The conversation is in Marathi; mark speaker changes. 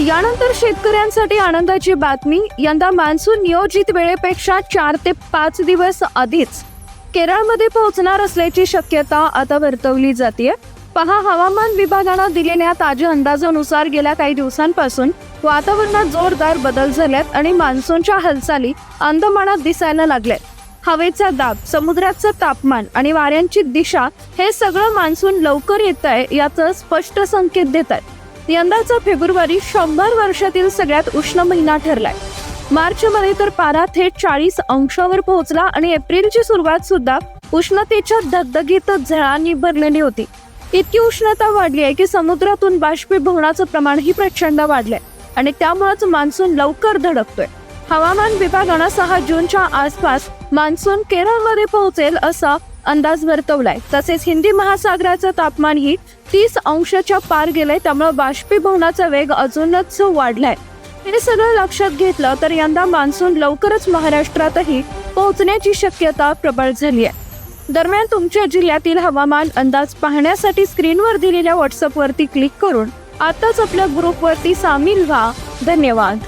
Speaker 1: यानंतर शेतकऱ्यांसाठी आनंदाची बातमी. यंदा मान्सून नियोजित वेळेपेक्षा चार ते पाच दिवस आधीच केरळमध्ये पोहोचणार असल्याची शक्यता आता वर्तवली जाते पहा हवामान विभागानं दिलेल्या ताज्या अंदाजानुसार गेल्या काही दिवसांपासून वातावरणात जोरदार बदल झाल्यात आणि मान्सूनच्या हालचाली अंदमानात दिसायला लागल्यात. हवेचा दाब समुद्राचं तापमान आणि वाऱ्यांची दिशा हे सगळं मान्सून लवकर येत आहे याचं स्पष्ट संकेत देत आहेत. यंदाचा फेब्रुवारी शंभर वर्षातील सगळ्यात उष्ण महिना ठरलाय. मार्च मध्ये तर पारा थेट चाळीस अंशावर पोहोचला आणि एप्रिलची सुरुवात सुद्धा उष्णतेच्या धगधगीत झळांनी भरलेली होती. इतकी उष्णता वाढली आहे की समुद्रातून बाष्पीभवनाचं प्रमाणही प्रचंड वाढलंय आणि त्यामुळेच मान्सून लवकर धडकतोय. हवामान विभागानं सहा जूनच्या आसपास मान्सून केरळमध्ये पोहोचेल असा अंदाज वर्तवलाय. तसेच हिंदी महासागराचं तापमानही तीस अंशाच्या पार गेलंय त्यामुळे बाष्पीभवनाचा वेग अजूनच वाढलाय. हे सगळं लक्षात घेतलं तर यंदा मान्सून लवकरच महाराष्ट्रातही पोहोचण्याची शक्यता प्रबळ झाली आहे दरम्यान तुमच्या जिल्ह्यातील हवामान अंदाज पाहण्यासाठी स्क्रीनवर दिलेल्या व्हॉट्सअपवरती क्लिक करून आताच आपल्या ग्रुपवरती सामील व्हा. धन्यवाद.